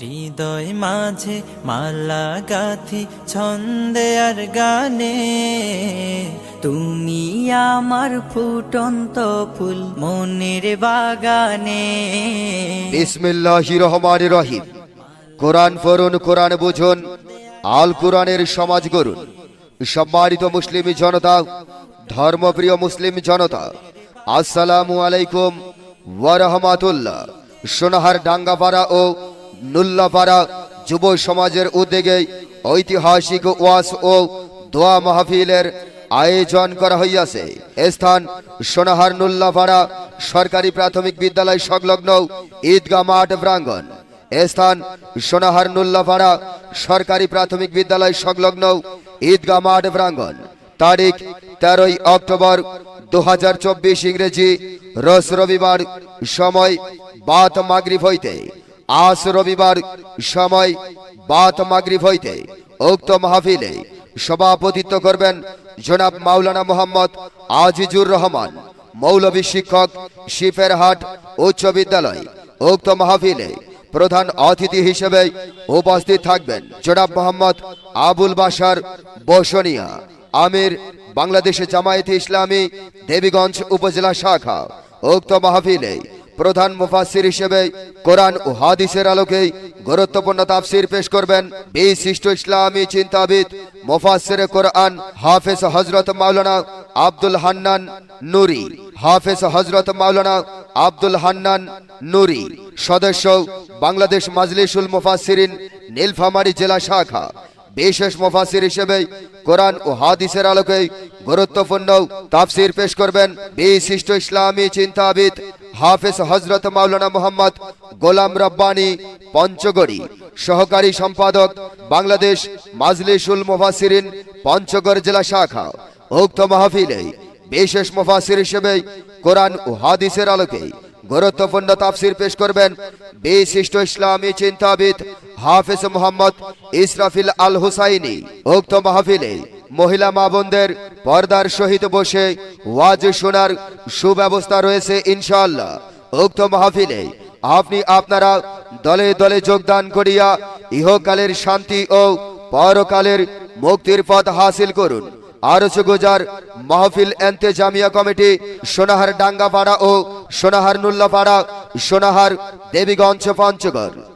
হৃদয় মাঝে মালা গাথি, ছন্দে আর গানে। তুমি আমার ফুটন্ত ফুল মনের বাগানে। বিসমিল্লাহি রহমান রহিম কোরআন পড়ুন, কোরআন বুঝুন, আল কোরআনের সমাজ গড়ুন। সম্মানিত মুসলিম জনতা, ধর্মপ্রিয় মুসলিম জনতা, আসসালামু আলাইকুম ওয়ারহমাতুল্লাহ সোনাহার ডাঙ্গাপাড়া ও নুল্লাপাড়া যুব সমাজের উদ্যোগে ঐতিহাসিক ওয়াস ও দোয়া মাহফিলের আয়োজন করা হইয়াছে। স্থান সোনাহার নুল্লাপাড়া সরকারি প্রাথমিক বিদ্যালয় সংলগ্ন ঈদগা মাঠ প্রাঙ্গণ। স্থান সোনাহার নুল্লাপাড়া সরকারি প্রাথমিক বিদ্যালয় সংলগ্ন ঈদগা মাঠ প্রাঙ্গন তারিখ তেরোই অক্টোবর দু চব্বিশ ইংরেজি রস রবিবার, সময় বাত মাগরিব হইতে। আজ রবিবার সময় বাত মাগরিব হইতে উক্ত মাহফিলে সভাপতিত্ব করবেন জনাব মাওলানা মোহাম্মদ আজিজুর রহমান, মৌলভী শিক্ষক, শিফেরহাট উচ্চ বিদ্যালয়। উক্ত মাহফিলে প্রধান অতিথি হিসেবে উপস্থিত থাকবেন জনাব মোহাম্মদ আবুল বাসার বসনিয়া, আমির, বাংলাদেশ জামায়াতে ইসলামী, দেবীগঞ্জ উপজেলা শাখা। উক্ত মাহফিলে প্রধান মুফাসির হিসেবে কোরআন ও হাদিসের আলোকে গুরুত্বপূর্ণ তাফসির পেশ করবেন বিশিষ্ট ইসলামী চিন্তাবিদ মুফাসির কোরআন হাফেজ হজরত মাওলানা আব্দুল হান্নান নুরি। হাফেজ হজরত মাওলানা আব্দুল হান্নান নুরি। সদস্য বাংলাদেশ মাজলিসুল মুফাসিরিন নীলফামারী জেলা শাখা। বিশেষ মুফাসির হিসেবে কোরআন ও হাদিসের আলোকে গুরুত্বপূর্ণ তাফসির পেশ করবেন বিশিষ্ট ইসলামী চিন্তাবিদ হাফেজ হজরত মাওলানা মোহাম্মদ গোলাম রব্বানী পঞ্চগড়ি। সহকারী সম্পাদক, বাংলাদেশ মাজলিসুল মুফাসিরিন পঞ্চগড় জেলা শাখা। উক্ত মাহফিলে বিশেষ মুফাসির হিসেবে কোরআন ও হাদিসের আলোকে গুরুত্বপূর্ণ তাফসির পেশ করবেন বিশিষ্ট ইসলামী চিন্তাবিদ হাফেজ মোহাম্মদ ইসরাফিল আল হুসাইনি উক্ত মাহফিলে মহিলা মা বোনদের পর্দার সহিত বসে ওয়াজ শোনার সুব্যবস্থা রয়েছে ইনশাল্লাহ উক্ত মাহফিলে আপনি আপনারা দলে দলে যোগদান করিয়া ইহকালের শান্তি ও পরকালের মুক্তির পথ হাসিল করুন। গুজার মাহফিল এন্তেজামিয়া কমিটি সোনাহার ডাঙ্গাপাড়া ও সোনাহার নুল্লাপাড়া, সোনাহার দেবীগঞ্জ পঞ্চগড়।